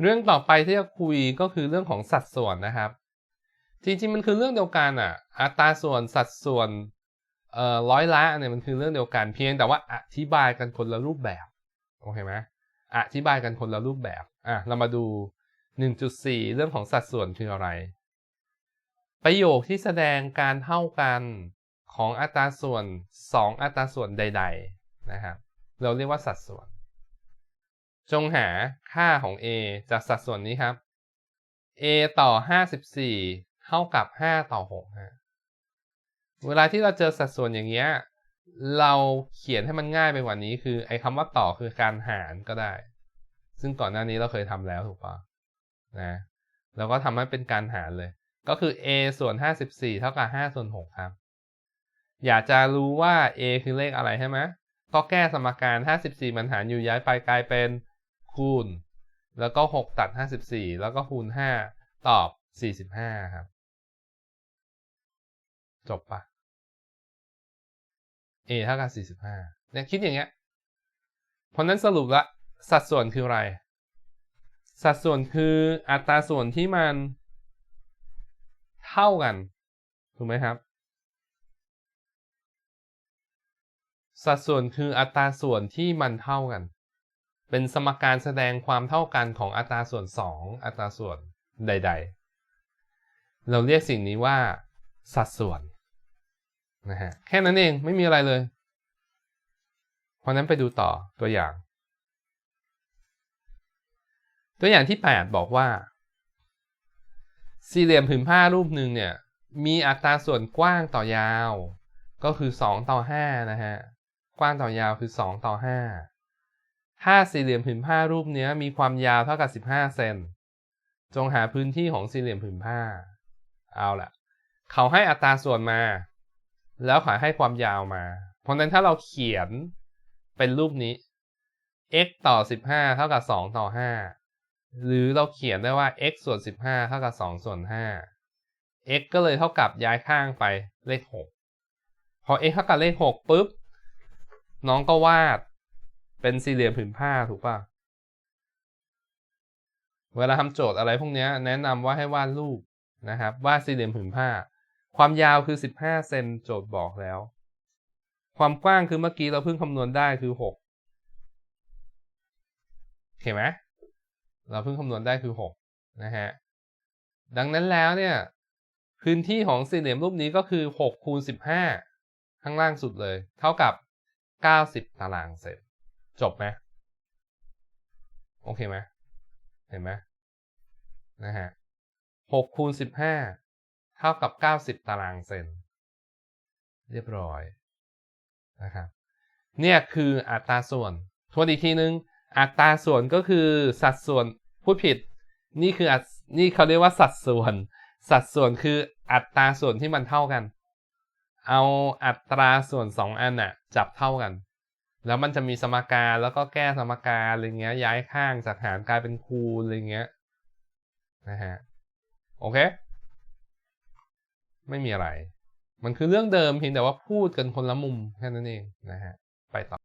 เรื่องต่อไปที่จะคุยก็คือเรื่องของสัดส่วนนะครับ จริงๆมันคือเรื่องเดียวกันอะ อัตราส่วนสัดส่วนเอ่อร้อยละเนี่ยมันคือเรื่องเดียวกันเพียงแต่ว่าอธิบายกันคนละรูปแบบโอเคไหมอธิบายกันคนละรูปแบบอะเรามาดู 1.4 เรื่องของสัดส่วนคืออะไร ประโยคที่แสดงการเท่ากันของอัตราส่วน 2 อัตราส่วนใด ๆ นะครับ เราเรียกว่าสัดส่วน จงหาค่าของ a จากสัดส่วนนี้ครับ a ต่อ 54 เท่ากับ 5 ต่อ6ฮะเวลาที่เราเจอสัดส่วนอย่างเงี้ย เราเขียนให้มันง่ายไปกว่านี้คือไอ้คำว่าต่อคือการหารก็ได้ ซึ่งก่อนหน้านี้เราเคยทำแล้วถูกปะนะเราก็ทำให้เป็นการหารเลย ก็คือ a ส่วน 54 เท่ากับ 5 ส่วน 6 ครับ อยากจะรู้ว่า a คือเลขอะไรใช่ไหมก็แก้สมการ 54 มันหารอยู่ย้ายไปกลายเป็น คูณ แล้วก็ 6 ตัด 54 แล้วก็คูณ 5 ตอบ 45 ครับ จบปะ a เท่ากับ 45เนี่ยคิดอย่างเงี้ย เพราะนั้นสรุปละ สัดส่วนคืออะไร สัดส่วนคืออัตราส่วนที่มันเท่ากัน ถูกไหมครับ สัดส่วนคืออัตราส่วนที่มันเท่ากัน เป็นสมการแสดงความเท่ากันของอัตราส่วน 2 อัตราส่วนใด ๆ เราเรียกสิ่งนี้ว่าสัดส่วนนะฮะแค่นั้นเองไม่มีอะไรเลย เพราะนั้นไปดูต่อตัวอย่าง ตัวอย่างที่ 8 บอกว่า สี่เหลี่ยมผืนผ้ารูปหนึ่งเนี่ย มีอัตราส่วนกว้างต่อยาว ก็คือ 2 ต่อ 5 นะฮะ กว้างต่อยาวคือ 2 ต่อ 5 ถ้าสี่เหลี่ยมผืนผ้ารูปนี้มีความยาวเท่ากับ 15 เซน จงหาพื้นที่ของสี่เหลี่ยมผืนผ้า เอาล่ะ เขาให้อัตราส่วนมา แล้วขอให้ความยาวมา เพราะฉะนั้นถ้าเราเขียนเป็นรูปนี้ x ต่อ 15 เท่ากับ 2 ต่อ 5 หรือเราเขียนได้ว่า x ส่วน 15 เท่ากับ 2 ส่วน 5 x ก็เลยเท่ากับย้ายข้างไปเลข 6 พอ x เท่ากับเลข 6 ปุ๊บ น้องก็วาด เป็นสี่เหลี่ยมผืนผ้าถูกป่ะ เวลาทำโจทย์อะไรพวกนี้แนะนำว่าให้วาดรูปนะครับวาดสี่เหลี่ยมผืนผ้า ความยาวคือ 15 เซนโจทย์บอกแล้ว ความกว้างคือเมื่อกี้เราเพิ่งคำนวณได้คือ6เห็นไหมเราเพิ่งคำนวณได้คือ6นะฮะดังนั้นแล้วเนี่ยพื้นที่ของสี่เหลี่ยมรูปนี้ก็คือ6คูณ15 ข้างล่างสุดเลย เท่ากับ 90 ตารางเซน จบไหมโอเคไหมเห็นไหมนะฮะ6คูณ15เท่ากับ90ตารางเซนเรียบร้อยนะครับเนี่ยคืออัตราส่วนทวนอีกทีนึง อัตราส่วนก็คือสัดส่วนพูดผิด นี่คืออันี่เขาเรียกว่าสัดส่วน สัดส่วนคืออัตราส่วนที่มันเท่ากัน เอาอัตราส่วน 2 อันน่ะจับเท่ากัน แล้วมันจะมีสมการแล้วก็แก้สมการอะไรเงี้ย ย้ายข้างจากหารกลายเป็นคูณอะไรเงี้ยนะฮะโอเค ไม่มีอะไร มันคือเรื่องเดิมเพียงแต่ว่าพูดกันคนละมุมแค่นั้นเองนะฮะไปต่อ